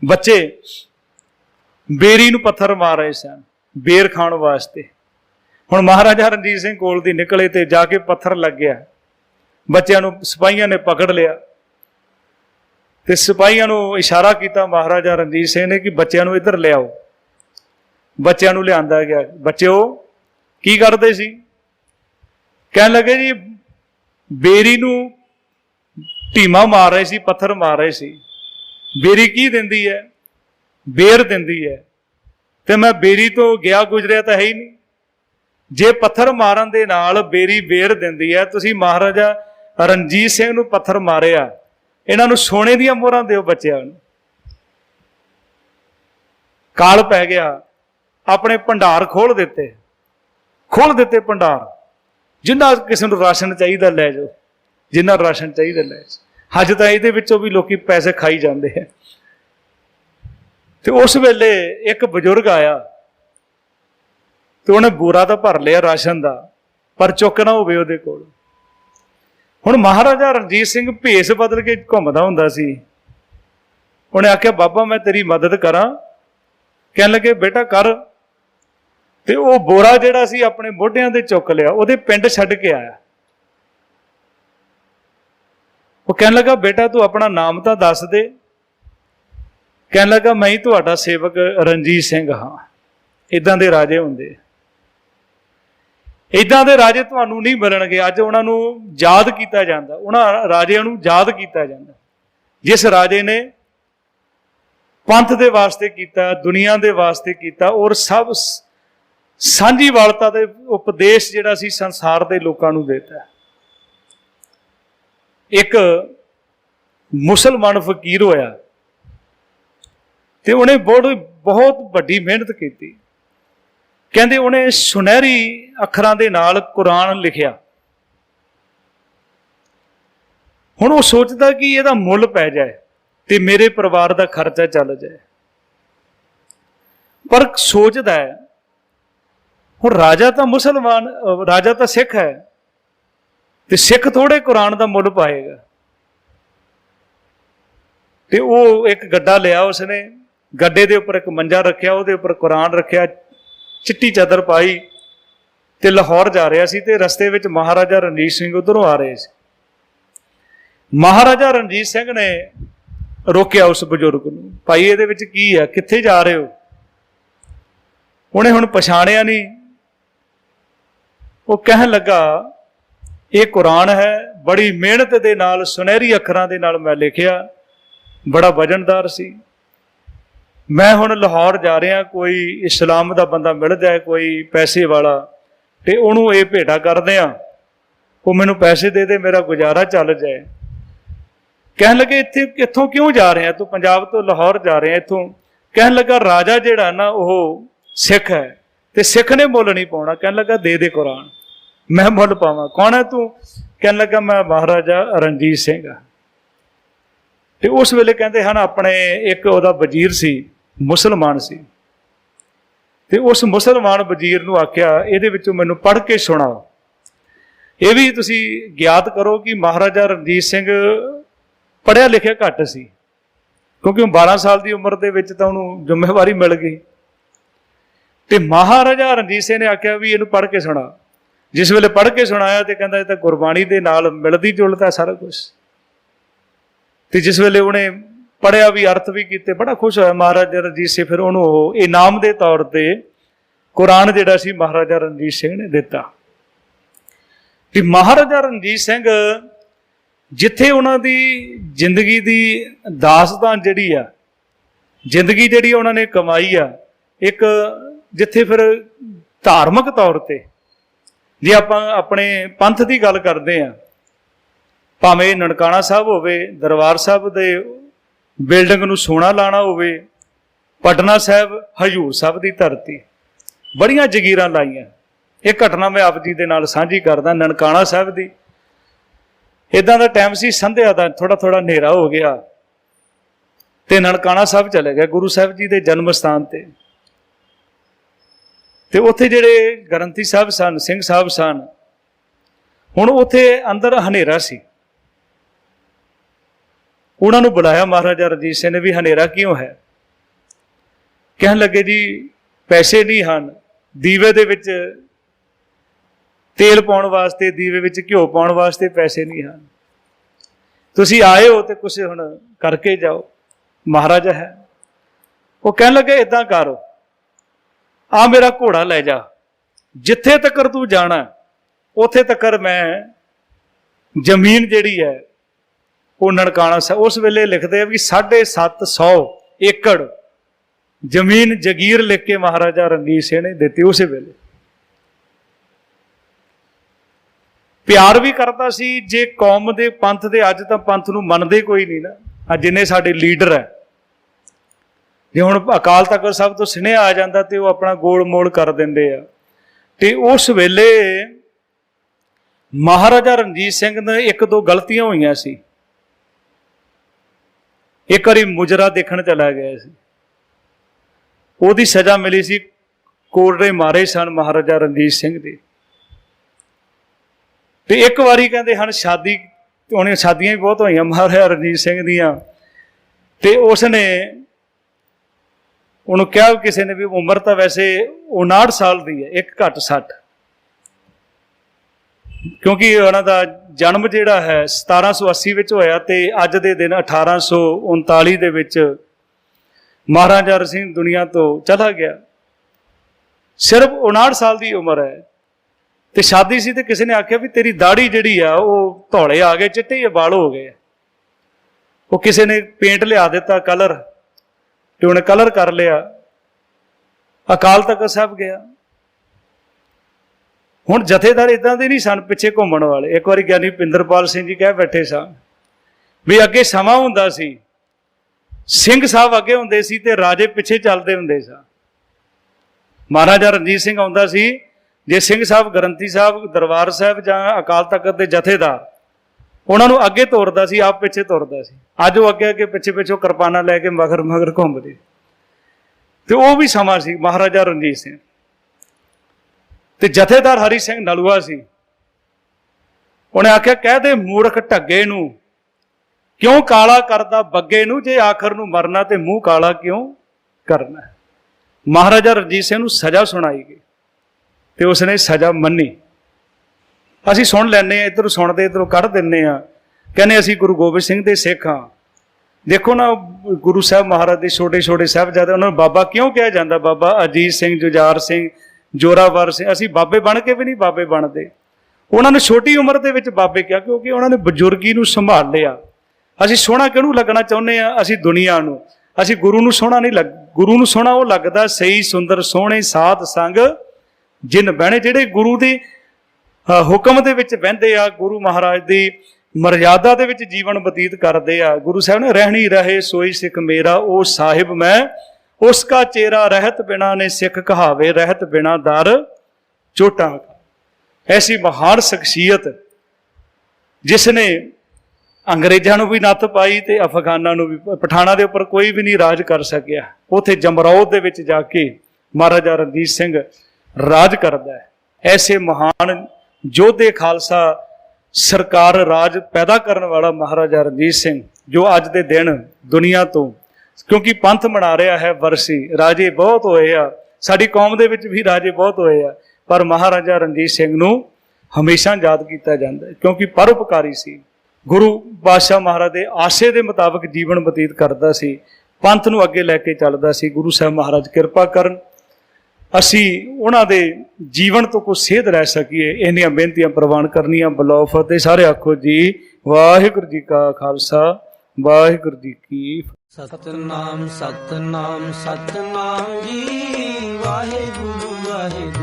A: ਬੱਚੇ, ਬੇਰੀ ਨੂੰ ਪੱਥਰ ਮਾਰ ਰਹੇ ਸਨ, ਬੇਰ ਖਾਣ ਵਾਸਤੇ। ਹੁਣ ਮਹਾਰਾਜਾ ਰਣਜੀਤ ਸਿੰਘ ਕੋਲ ਦੀ ਨਿਕਲੇ ਤੇ ਜਾ ਕੇ ਪੱਥਰ ਲੱਗ ਗਿਆ। ਬੱਚਿਆਂ ਨੂੰ ਸਿਪਾਹੀਆਂ ਨੇ ਪਕੜ ਲਿਆ। ਤੇ ਸਿਪਾਹੀਆਂ ਨੂੰ ਇਸ਼ਾਰਾ ਕੀਤਾ ਮਹਾਰਾਜਾ ਰਣਜੀਤ ਸਿੰਘ ਨੇ ਕਿ ਬੱਚਿਆਂ ਨੂੰ ਇੱਧਰ ਲਿਆਓ। ਬੱਚਿਆਂ ਨੂੰ ਲਿਆਂਦਾ ਗਿਆ। ਬੱਚਿਓ, ਕੀ ਕਰਦੇ ਸੀ? ਕਹਿਣ ਲੱਗੇ ਜੀ, ਬੇਰੀ ਨੂੰ ਢੀਮਾ ਮਾਰ ਰਹੇ ਸੀ, ਪੱਥਰ ਮਾਰ ਰਹੇ ਸੀ। ਬੇਰੀ ਕੀ ਦਿੰਦੀ ਹੈ? ਬੇਰ ਦਿੰਦੀ ਹੈ। ਤੇ ਮੈਂ ਬੇਰੀ ਤੋਂ ਗਿਆ ਗੁਜਰਿਆ ਤਾਂ ਹੈ ਹੀ ਨਹੀਂ। ਜੇ ਪੱਥਰ ਮਾਰਨ ਦੇ ਨਾਲ ਬੇਰੀ ਬੇਰ ਦਿੰਦੀ ਹੈ, ਤੁਸੀਂ ਮਹਾਰਾਜਾ ਰਣਜੀਤ ਸਿੰਘ ਨੂੰ ਪੱਥਰ ਮਾਰਿਆ, ਇਹਨਾਂ ਨੂੰ ਸੋਨੇ ਦੀਆਂ ਮੋਹਰਾਂ ਦਿਓ ਬੱਚਿਆਂ ਨੂੰ। ਕਾਲ ਪੈ ਗਿਆ, ਆਪਣੇ ਭੰਡਾਰ ਖੋਲ ਦਿੱਤੇ। ਖੋਲ ਦਿੱਤੇ ਭੰਡਾਰ। ਜਿੰਨਾ ਕਿਸੇ ਨੂੰ ਰਾਸ਼ਨ ਚਾਹੀਦਾ ਲੈ ਜਾਓ, ਜਿੰਨਾ ਰਾਸ਼ਨ ਚਾਹੀਦਾ ਲੈ ਜਾਓ। ਹਜ ਤਾਂ ਇਹਦੇ ਵਿੱਚੋਂ ਵੀ ਲੋਕੀ ਪੈਸੇ ਖਾਈ ਜਾਂਦੇ ਆ। ਤੇ ਉਸ ਵੇਲੇ ਇੱਕ ਬਜ਼ੁਰਗ ਆਇਆ ਤੇ ਉਹਨੇ ਬੋਰਾ ਤਾਂ ਭਰ ਲਿਆ ਰਾਸ਼ਨ ਦਾ, ਪਰ ਚੁੱਕ ਨਾ ਹੋਵੇ ਉਹਦੇ ਕੋਲ। ਹੁਣ ਮਹਾਰਾਜਾ ਰਣਜੀਤ ਸਿੰਘ ਭੇਸ ਬਦਲ ਕੇ ਘੁੰਮਦਾ ਹੁੰਦਾ ਸੀ। ਉਹਨੇ ਆਖਿਆ, ਬਾਬਾ, ਮੈਂ ਤੇਰੀ ਮਦਦ ਕਰਾਂ। ਕਹਿਣ ਲੱਗੇ, ਬੇਟਾ, ਕਰ। ਤੇ ਉਹ ਬੋਰਾ ਜਿਹੜਾ ਸੀ ਆਪਣੇ ਮੋਢਿਆਂ ਤੇ ਚੁੱਕ ਲਿਆ, ਉਹਦੇ ਪਿੰਡ ਛੱਡ ਕੇ ਆਇਆ। ਉਹ ਕਹਿਣ ਲੱਗਾ, ਬੇਟਾ, ਤੂੰ ਆਪਣਾ ਨਾਮ ਤਾਂ ਦੱਸ ਦੇ। ਕਹਿਣ ਲੱਗਾ, ਮੈਂ ਹੀ ਤੁਹਾਡਾ ਸੇਵਕ ਰਣਜੀਤ ਸਿੰਘ ਹਾਂ। ਇਦਾਂ ਦੇ ਰਾਜੇ ਹੁੰਦੇ ਇਦਾਂ ਦੇ ਰਾਜੇ ਤੁਹਾਨੂੰ ਨਹੀਂ ਮਿਲਣਗੇ। ਅੱਜ ਉਹਨਾਂ ਨੂੰ ਯਾਦ ਕੀਤਾ ਜਾਂਦਾ। ਉਹਨਾਂ ਰਾਜਿਆਂ ਨੂੰ ਯਾਦ ਕੀਤਾ ਜਾਂਦਾ। ਜਿਸ ਰਾਜੇ ਨੇ ਪੰਥ ਦੇ ਵਾਸਤੇ ਕੀਤਾ, ਦੁਨੀਆ ਦੇ ਵਾਸਤੇ ਕੀਤਾ ਔਰ ਸਭ ਸਾਂਝੀ ਵਾਲਤਾ ਦੇ ਉਪਦੇਸ਼ ਜਿਹੜਾ ਸੀ ਸੰਸਾਰ ਦੇ ਲੋਕਾਂ ਨੂੰ ਦਿੱਤਾ ਇੱਕ ਮੁਸਲਮਾਨ ਫਕੀਰ ਹੋਇਆ ਤੇ ਉਹਨੇ ਬਹੁਤ ਬਹੁਤ ਵੱਡੀ ਮਿਹਨਤ ਕੀਤੀ। ਕਹਿੰਦੇ ਉਹਨੇ ਸੁਨਹਿਰੀ ਅੱਖਰਾਂ ਦੇ ਨਾਲ ਕੁਰਾਨ ਲਿਖਿਆ। ਹੁਣ ਉਹ ਸੋਚਦਾ ਕਿ ਇਹਦਾ ਮੁੱਲ ਪੈ ਜਾਏ ਤੇ ਮੇਰੇ ਪਰਿਵਾਰ ਦਾ ਖਰਚਾ ਚੱਲ ਜਾਏ। ਪਰ ਸੋਚਦਾ ਹੈ ਹੁਣ ਰਾਜਾ ਤਾਂ ਮੁਸਲਮਾਨ ਰਾਜਾ ਤਾਂ ਸਿੱਖ ਹੈ। ਤੇ ਸਿੱਖ ਥੋੜੇ ਕੁਰਾਨ ਦਾ ਮੁੱਲ ਪਾਏਗਾ। ਤੇ ਉਹ ਇੱਕ ਗੱਡਾ ਲਿਆ ਉਸਨੇ, ਗੱਡੇ ਦੇ ਉੱਪਰ ਇੱਕ ਮੰਜਾ ਰੱਖਿਆ, ਉਹਦੇ ਉੱਪਰ ਕੁਰਾਨ ਰੱਖਿਆ, ਚਿੱਟੀ ਚਾਦਰ ਪਾਈ ਤੇ ਲਾਹੌਰ ਜਾ ਰਿਹਾ ਸੀ ਤੇ ਰਸਤੇ ਵਿੱਚ ਮਹਾਰਾਜਾ ਰਣਜੀਤ ਸਿੰਘ ਉਧਰੋਂ ਆ ਰਹੇ ਸੀ। ਮਹਾਰਾਜਾ ਰਣਜੀਤ ਸਿੰਘ ਨੇ ਰੋਕਿਆ ਉਸ ਬਜ਼ੁਰਗ ਨੂੰ, ਭਾਈ, ਇਹਦੇ ਵਿੱਚ ਕੀ ਹੈ? ਕਿੱਥੇ ਜਾ ਰਹੇ ਹੋ? ਉਹਨੇ ਹੁਣ ਪਛਾਣਿਆ ਨਹੀਂ। ਉਹ ਕਹਿਣ ਲੱਗਾ, ਇਹ ਕੁਰਾਨ ਹੈ, ਬੜੀ ਮਿਹਨਤ ਦੇ ਨਾਲ, ਸੁਨਹਿਰੀ ਅੱਖਰਾਂ ਦੇ ਨਾਲ ਮੈਂ ਲਿਖਿਆ, ਬੜਾ ਵਜਨਦਾਰ ਸੀ। ਮੈਂ ਹੁਣ ਲਾਹੌਰ ਜਾ ਰਿਹਾ, ਕੋਈ ਇਸਲਾਮ ਦਾ ਬੰਦਾ ਮਿਲ ਜਾਏ ਕੋਈ ਪੈਸੇ ਵਾਲਾ, ਤੇ ਉਹਨੂੰ ਇਹ ਭੇਟਾ ਕਰਦੇ ਆ ਉਹ ਮੈਨੂੰ ਪੈਸੇ ਦੇ ਦੇ, ਮੇਰਾ ਗੁਜ਼ਾਰਾ ਚੱਲ ਜਾਏ। ਕਹਿਣ ਲੱਗੇ, ਇੱਥੇ, ਇੱਥੋਂ ਕਿਉਂ ਜਾ ਰਿਹਾ? ਤੂੰ ਪੰਜਾਬ ਤੋਂ ਲਾਹੌਰ ਜਾ ਰਿਹਾ ਇੱਥੋਂ। ਕਹਿਣ ਲੱਗਾ, ਰਾਜਾ ਜਿਹੜਾ ਨਾ, ਉਹ ਸਿੱਖ ਹੈ, ਤੇ ਸਿੱਖ ਨੇ ਮੁੱਲ ਨਹੀਂ ਪਾਉਣਾ। ਕਹਿਣ ਲੱਗਾ, ਦੇ ਦੇ ਕੁਰਾਨ। ਮੈਂ ਮੁੱਲ ਪਾਵਾਂ। ਕੌਣ ਹੈ ਤੂੰ? ਕਹਿਣ ਲੱਗਾ ਮੈਂ ਮਹਾਰਾਜਾ ਰਣਜੀਤ ਸਿੰਘ। ਆ ਤੇ ਉਸ ਵੇਲੇ ਕਹਿੰਦੇ ਹਨ, ਆਪਣੇ ਇੱਕ ਉਹਦਾ ਵਜ਼ੀਰ ਸੀ, ਮੁਸਲਮਾਨ ਸੀ। ਤੇ ਉਸ ਮੁਸਲਮਾਨ ਵਜ਼ੀਰ ਨੂੰ ਆਖਿਆ, ਇਹਦੇ ਵਿੱਚੋਂ ਮੈਨੂੰ ਪੜ੍ਹ ਕੇ ਸੁਣਾਓ। ਇਹ ਵੀ ਤੁਸੀਂ ਗਿਆਤ ਕਰੋ ਕਿ ਮਹਾਰਾਜਾ ਰਣਜੀਤ ਸਿੰਘ ਪੜ੍ਹਿਆ ਲਿਖਿਆ ਘੱਟ ਸੀ। ਕਿਉਂਕਿ ਉਹ 12 ਸਾਲ ਦੀ ਉਮਰ ਦੇ ਵਿੱਚ ਤਾਂ ਉਹਨੂੰ ਜ਼ਿੰਮੇਵਾਰੀ ਮਿਲ ਗਈ। ਤੇ ਮਹਾਰਾਜਾ ਰਣਜੀਤ ਸਿੰਘ ਨੇ ਆਖਿਆ ਵੀ ਇਹਨੂੰ ਪੜ੍ਹ ਕੇ ਸੁਣਾ ਜਿਸ ਵੇਲੇ ਪੜ੍ਹ ਕੇ ਸੁਣਾਇਆ ਤੇ ਕਹਿੰਦਾ ਇਹ ਤਾਂ ਗੁਰਬਾਣੀ ਦੇ ਨਾਲ ਮਿਲਦੀ ਜੁਲਦਾ ਸਾਰਾ ਕੁਝ ਤੇ ਜਿਸ ਵੇਲੇ ਉਹਨੇ ਪੜਿਆ ਵੀ, ਅਰਥ ਵੀ ਕੀਤੇ, ਬੜਾ ਖੁਸ਼ ਹੋਇਆ ਮਹਾਰਾਜਾ ਰਣਜੀਤ ਸਿੰਘ। ਫਿਰ ਉਹਨੂੰ ਉਹ ਇਨਾਮ ਦੇ ਤੌਰ ਤੇ ਕੁਰਾਨ ਜਿਹੜਾ ਸੀ ਮਹਾਰਾਜਾ ਰਣਜੀਤ ਸਿੰਘ ਨੇ ਦਿੱਤਾ। ਵੀ ਮਹਾਰਾਜਾ ਰਣਜੀਤ ਸਿੰਘ ਜਿੱਥੇ ਉਹਨਾਂ ਦੀ ਜ਼ਿੰਦਗੀ ਦੀ ਦਾਸਤਾਨ ਜਿਹੜੀ ਆ, ਜ਼ਿੰਦਗੀ ਜਿਹੜੀ ਉਹਨਾਂ ਨੇ ਕਮਾਈ ਆ, ਇੱਕ ਜਿੱਥੇ ਫਿਰ ਧਾਰਮਿਕ ਤੌਰ ਤੇ ਜੇ ਆਪਾਂ ਆਪਣੇ ਪੰਥ ਦੀ ਗੱਲ ਕਰਦੇ ਆ ਭਾਵੇਂ ਨਨਕਾਣਾ ਸਾਹਿਬ ਹੋਵੇ, ਦਰਬਾਰ ਸਾਹਿਬ ਦੇ ਬਿਲਡਿੰਗ ਨੂੰ ਸੋਨਾ ਲਾਣਾ ਹੋਵੇ, ਪਟਨਾ ਸਾਹਿਬ, ਹਜੂਰ ਸਾਹਿਬ ਦੀ ਧਰਤੀ, ਬੜੀਆਂ ਜਗੀਰਾਂ ਲਾਈਆਂ। ਇਹ ਘਟਨਾ ਮੈਂ ਆਪ ਜੀ ਦੇ ਨਾਲ ਸਾਂਝੀ ਕਰਦਾ, ਨਨਕਾਣਾ ਸਾਹਿਬ ਦੀ। ਇਦਾਂ ਦਾ ਟਾਈਮ ਸੀ, ਸੰਧਿਆ ਦਾ ਥੋੜਾ ਥੋੜਾ ਹਨੇਰਾ ਹੋ ਗਿਆ ਤੇ ਨਨਕਾਣਾ ਸਾਹਿਬ ਚਲੇ ਗਏ ਗੁਰੂ ਸਾਹਿਬ ਜੀ ਦੇ ਜਨਮ ਸਥਾਨ ਤੇ। ਤੇ ਉੱਥੇ ਜਿਹੜੇ ਗ੍ਰੰਥੀ ਸਾਹਿਬ ਸਨ, ਸਿੰਘ ਸਾਹਿਬ ਸਨ, ਹੁਣ ਉੱਥੇ ਅੰਦਰ ਹਨੇਰਾ ਸੀ। ਉਹਨਾਂ ਨੂੰ ਬੁਲਾਇਆ ਮਹਾਰਾਜਾ ਰਣਜੀਤ ਸਿੰਘ ਨੇ ਵੀ ਹਨੇਰਾ ਕਿਉਂ ਹੈ? ਕਹਿਣ ਲੱਗੇ ਜੀ, ਪੈਸੇ ਨਹੀਂ ਹਨ, ਦੀਵੇ ਦੇ ਵਿੱਚ ਤੇਲ ਪਾਉਣ ਵਾਸਤੇ, ਦੀਵੇ ਵਿੱਚ ਘਿਓ ਪਾਉਣ ਵਾਸਤੇ ਪੈਸੇ ਨਹੀਂ ਹਨ। ਤੁਸੀਂ ਆਏ ਹੋ ਤੇ ਕੁਝ ਹੁਣ ਕਰਕੇ ਜਾਓ, ਮਹਾਰਾਜਾ ਹੈ। ਉਹ ਕਹਿਣ ਲੱਗੇ ਇਦਾਂ ਕਰੋ ਆ ਮੇਰਾ ਘੋੜਾ ਲੈ ਜਾ। ਜਿੱਥੇ ਤੱਕ ਤੂੰ ਜਾਣਾ, ਉੱਥੇ ਤੱਕ ਮੈਂ ਜ਼ਮੀਨ ਜਿਹੜੀ ਹੈ, ਉਹ ਨਨਕਾਣਾ ਸਾਹਿਬ ਉਸ ਵੇਲੇ ਲਿਖਦੇ ਆ ਵੀ 750 ਏਕੜ ਜ਼ਮੀਨ ਜਗੀਰ ਲਿਖ ਕੇ ਮਹਾਰਾਜਾ ਰਣਜੀਤ ਸਿੰਘ ਨੇ ਦਿੱਤੀ ਉਸੇ ਵੇਲੇ। ਪਿਆਰ ਵੀ ਕਰਦਾ ਸੀ, ਜੇ ਕੌਮ ਦੇ ਪੰਥ ਦੇ ਅੱਜ ਤਾਂ ਪੰਥ ਨੂੰ ਮੰਨਦੇ ਕੋਈ ਨਹੀਂ ਨਾ ਆ ਜਿੰਨੇ ਸਾਡੇ ਲੀਡਰ ਹੈ। ਜੇ ਹੁਣ ਅਕਾਲ ਤਖਤ ਸਾਹਿਬ ਤੋਂ ਸੁਨੇਹਾ ਆ ਜਾਂਦਾ ਤੇ ਉਹ ਆਪਣਾ ਗੋਲ ਮੋਲ ਕਰ ਦਿੰਦੇ ਆ। ਤੇ ਉਸ ਵੇਲੇ ਮਹਾਰਾਜਾ ਰਣਜੀਤ ਸਿੰਘ ਨੇ ਇੱਕ ਦੋ ਗਲਤੀਆਂ ਹੋਈਆਂ ਸੀ। ਇੱਕ ਵਾਰੀ ਮੁਜਰਾ ਦੇਖਣ ਚਲਾ ਗਿਆ ਸੀ। ਉਹਦੀ ਸਜ਼ਾ ਮਿਲੀ ਸੀ ਕੋਰੜੇ ਮਾਰੇ ਸਨ ਮਹਾਰਾਜਾ ਰਣਜੀਤ ਸਿੰਘ ਦੇ। ਤੇ ਇੱਕ ਵਾਰੀ ਕਹਿੰਦੇ ਹਨ ਸ਼ਾਦੀ, ਉਹਨੇ ਸ਼ਾਦੀਆਂ ਵੀ ਬਹੁਤ ਹੋਈਆਂ ਮਹਾਰਾਜਾ ਰਣਜੀਤ ਸਿੰਘ ਦੀਆਂ। ਤੇ ਉਸ ਨੇ ਉਹਨੂੰ ਕਿਹਾ ਕਿਸੇ ਨੇ ਵੀ ਉਮਰ ਤਾਂ ਵੈਸੇ 59 ਸਾਲ ਦੀ ਹੈ, ਇੱਕ ਘੱਟ 60 ਕਿਉਂਕਿ ਉਹਨਾਂ ਦਾ ਜਨਮ ਜਿਹੜਾ ਹੈ 1780 ਵਿੱਚ ਹੋਇਆ ਤੇ ਅੱਜ ਦੇ ਦਿਨ 1839 ਦੇ ਵਿੱਚ ਮਹਾਰਾਜਾ ਰਣਜੀਤ ਸਿੰਘ ਦੁਨੀਆ ਤੋਂ ਚਲਾ ਗਿਆ। ਸਿਰਫ 59 ਸਾਲ ਦੀ ਉਮਰ ਹੈ ਤੇ ਸ਼ਾਦੀ ਸੀ ਤੇ ਕਿਸੇ ਨੇ ਆਖਿਆ ਵੀ ਤੇਰੀ ਦਾੜੀ ਜਿਹੜੀ ਆ, ਉਹ ਧੌਲੇ ਆ ਗਏ, ਚਿੱਟੇ ਜਿਹੇ ਵਾਲ ਹੋ ਗਏ। ਉਹ ਕਿਸੇ ਨੇ ਪੇਂਟ ਲਿਆ ਦਿੱਤਾ ਕਲਰ ਤੇ ਉਹਨੇ ਕਲਰ ਕਰ ਲਿਆ। ਅਕਾਲ ਤਖਤ ਸਾਹਿਬ ਗਿਆ। ਹੁਣ ਜਥੇਦਾਰ ਇਦਾਂ ਦੇ ਨਹੀਂ ਸਨ ਪਿੱਛੇ ਘੁੰਮਣ ਵਾਲੇ। ਇੱਕ ਵਾਰੀ ਗਿਆਨੀ ਪਿੰਦਰਪਾਲ ਸਿੰਘ ਜੀ ਕਹਿ ਬੈਠੇ ਸਾਂ ਵੀ ਅੱਗੇ ਸਮਾਂ ਹੁੰਦਾ ਸੀ। ਸਿੰਘ ਸਾਹਿਬ ਅੱਗੇ ਹੁੰਦੇ ਸੀ ਤੇ ਰਾਜੇ ਪਿੱਛੇ ਚੱਲਦੇ ਹੁੰਦੇ ਸਾਂ ਮਹਾਰਾਜਾ ਰਣਜੀਤ ਸਿੰਘ ਆਉਂਦਾ ਸੀ। ਜੇ ਸਿੰਘ ਸਾਹਿਬ ਗਰੰਤੀ ਸਾਹਿਬ, ਦਰਬਾਰ ਸਾਹਿਬ ਜਾਂ ਅਕਾਲ ਤਖਤ ਦੇ ਜਥੇਦਾਰ ਉਹਨਾਂ ਨੂੰ ਅੱਗੇ ਤੋਰਦਾ ਸੀ, ਆਪ ਪਿੱਛੇ ਤੁਰਦਾ ਸੀ। ਅੱਜ ਉਹ ਅੱਗੇ ਅੱਗੇ ਪਿੱਛੇ ਪਿੱਛੇ ਕਿਰਪਾਨਾਂ ਲੈ ਕੇ ਮਗਰ ਮਗਰ ਘੁੰਮਦੇ। ਤੇ ਉਹ ਵੀ ਸਮਾਂ ਸੀ, ਮਹਾਰਾਜਾ ਰਣਜੀਤ ਸਿੰਘ। ਤੇ ਜਥੇਦਾਰ ਹਰੀ ਸਿੰਘ ਨਲੂਆ ਸੀ। ਉਹਨੇ ਆਖਿਆ, ਕਹਿ ਦੇ ਮੂਰਖ ਢੱਗੇ ਨੂੰ, ਕਿਉਂ ਕਾਲਾ ਕਰਦਾ ਬੱਗੇ ਨੂੰ, ਜੇ ਆਖਰ ਨੂੰ ਮਰਨਾ ਤੇ ਮੂੰਹ ਕਾਲਾ ਕਿਉਂ ਕਰਨਾ? ਮਹਾਰਾਜਾ ਰਣਜੀਤ ਸਿੰਘ ਨੂੰ ਸਜ਼ਾ ਸੁਣਾਈ ਗਈ। ਤੇ ਉਸਨੇ ਸਜ਼ਾ ਮੰਨੀ। ਅਸੀਂ ਸੁਣ ਲੈਨੇ ਆ ਇਧਰੋਂ ਸੁਣਦੇ, ਇਧਰੋਂ ਕੱਢ ਦਿੰਨੇ ਆ ਕਹਿੰਦੇ ਅਸੀਂ ਗੁਰੂ ਗੋਬਿੰਦ ਸਿੰਘ ਦੇ ਸਿੱਖ ਹਾਂ। ਦੇਖੋ ਨਾ, ਗੁਰੂ ਸਾਹਿਬ ਮਹਾਰਾਜ ਦੇ ਛੋਟੇ ਛੋਟੇ ਸਾਹਿਬਜ਼ਾਦੇ, ਉਹਨਾਂ ਨੂੰ ਬਾਬਾ ਕਿਉਂ ਕਿਹਾ ਜਾਂਦਾ? ਬਾਬਾ ਅਜੀਤ ਸਿੰਘ, ਜੁਝਾਰ ਸਿੰਘ, ਜੋਰਾਵਰ ਸਿੰਘ, ਅਸੀਂ ਬਾਬੇ ਬਣ ਕੇ ਵੀ ਨਹੀਂ ਬਾਬੇ ਬਣਦੇ। ਉਹਨਾਂ ਨੇ ਛੋਟੀ ਉਮਰ ਦੇ ਵਿੱਚ ਬਾਬੇ ਕਿਹਾ, ਕਿਉਂਕਿ ਉਹਨਾਂ ਨੇ ਬਜ਼ੁਰਗੀ ਨੂੰ ਸੰਭਾਲ ਲਿਆ। ਅਸੀਂ ਸੋਹਣਾ ਕਿਹਨੂੰ ਲੱਗਣਾ ਚਾਹੁੰਦੇ ਆ ਅਸੀਂ ਦੁਨੀਆ ਨੂੰ। ਅਸੀਂ ਗੁਰੂ ਨੂੰ ਸੋਹਣਾ ਨਹੀਂ ਲੱਗ, ਗੁਰੂ ਨੂੰ ਸੋਹਣਾ ਉਹ ਲੱਗਦਾ, ਸਹੀ, ਸੁੰਦਰ, ਸੋਹਣੇ, ਸਾਧ, ਸੰਗ, ਜਿਨ ਬਹਿਣੇ, ਜਿਹੜੇ ਗੁਰੂ ਦੇ ਹੁਕਮ ਦੇ ਵਿੱਚ ਵਹਿੰਦੇ ਆ, ਗੁਰੂ ਮਹਾਰਾਜ ਦੀ ਮਰਜ਼ਾਦਾ ਦੇ ਵਿੱਚ ਜੀਵਨ ਬਤੀਤ ਕਰਦੇ ਆ। ਗੁਰੂ ਸਾਹਿਬ ਨੇ ਰਹਿਣੀ ਰਹੇ, ਸੋਈ ਸਿੱਖ ਮੇਰਾ, ਉਹ ਸਾਹਿਬ ਮੈਂ। ਉਸ ਕਾ ਚੇਰਾ ਰਹਿਤ ਬਿਨਾ ਨੇ ਸਿੱਖ ਕਹਾਵੇ, ਰਹਿਤ ਬਿਨਾ ਦਰ ਚੋਟਾਂ ਐਸੀ ਮਹਾਨ ਸ਼ਖਸੀਅਤ ਜਿਸ ਨੇ ਅੰਗਰੇਜ਼ਾਂ ਨੂੰ ਵੀ ਨੱਥ ਪਾਈ ਤੇ ਅਫਗਾਨਾਂ ਨੂੰ ਵੀ, ਪਠਾਣਾ ਦੇ ਉੱਪਰ ਕੋਈ ਵੀ ਨਹੀਂ ਰਾਜ ਕਰ ਸਕਿਆ। ਉਥੇ ਜਮਰੌਦ ਦੇ ਵਿੱਚ ਜਾ ਕੇ ਮਹਾਰਾਜਾ ਰਣਜੀਤ ਸਿੰਘ ਰਾਜ ਕਰਦਾ ਹੈ। ਐਸੇ ਮਹਾਨ ਯੋਧੇ ਖਾਲਸਾ ਸਰਕਾਰ ਰਾਜ ਪੈਦਾ ਕਰਨ ਵਾਲਾ ਮਹਾਰਾਜਾ ਰਣਜੀਤ ਸਿੰਘ ਜੋ ਅੱਜ ਦੇ ਦਿਨ ਦੁਨੀਆ ਤੋਂ, ਕਿਉਂਕਿ ਪੰਥ ਮਨਾ ਰਿਹਾ ਹੈ ਵਰਸੀ, ਰਾਜੇ ਬਹੁਤ ਹੋਏ ਆ, ਸਾਡੀ ਕੌਮ ਦੇ ਵਿੱਚ ਵੀ ਰਾਜੇ ਬਹੁਤ ਹੋਏ ਆ, ਪਰ ਮਹਾਰਾਜਾ ਰਣਜੀਤ ਸਿੰਘ ਨੂੰ ਹਮੇਸ਼ਾ ਯਾਦ ਕੀਤਾ ਜਾਂਦਾ ਹੈ, ਕਿਉਂਕਿ ਪਰਉਪਕਾਰੀ ਸੀ। ਗੁਰੂ ਪਾਤਸ਼ਾਹ ਮਹਾਰਾਜ ਦੇ ਆਸ਼ੇ ਦੇ ਮੁਤਾਬਕ ਜੀਵਨ ਬਤੀਤ ਕਰਦਾ ਸੀ, ਪੰਥ ਨੂੰ ਅੱਗੇ ਲੈ ਕੇ ਚੱਲਦਾ ਸੀ, ਗੁਰੂ ਸਾਹਿਬ ਮਹਾਰਾਜ ਕਿਰਪਾ ਕਰਨ ਅਸੀਂ ਉਹਨਾਂ ਦੇ ਜੀਵਨ ਤੋਂ ਕੁਝ ਸੇਧ ਰਹਿ ਸਕੀਏ। ਇੰਨੀਆਂ ਬੇਨਤੀਆਂ ਪ੍ਰਵਾਨ ਕਰਨੀਆਂ ਬਲੋ ਫਤਿਹ। ਸਾਰੇ ਆਖੋ ਜੀ, ਵਾਹਿਗੁਰੂ ਜੀ ਕਾ ਖਾਲਸਾ, ਵਾਹਿਗੁਰੂ ਜੀ ਕੀ
B: ਸਤਨਾਮ ਸਤਨਾਮ ਸਤਨਾਮ ਜੀ, ਵਾਹਿਗੁਰੂ ਵਾਹਿਗੁਰੂ।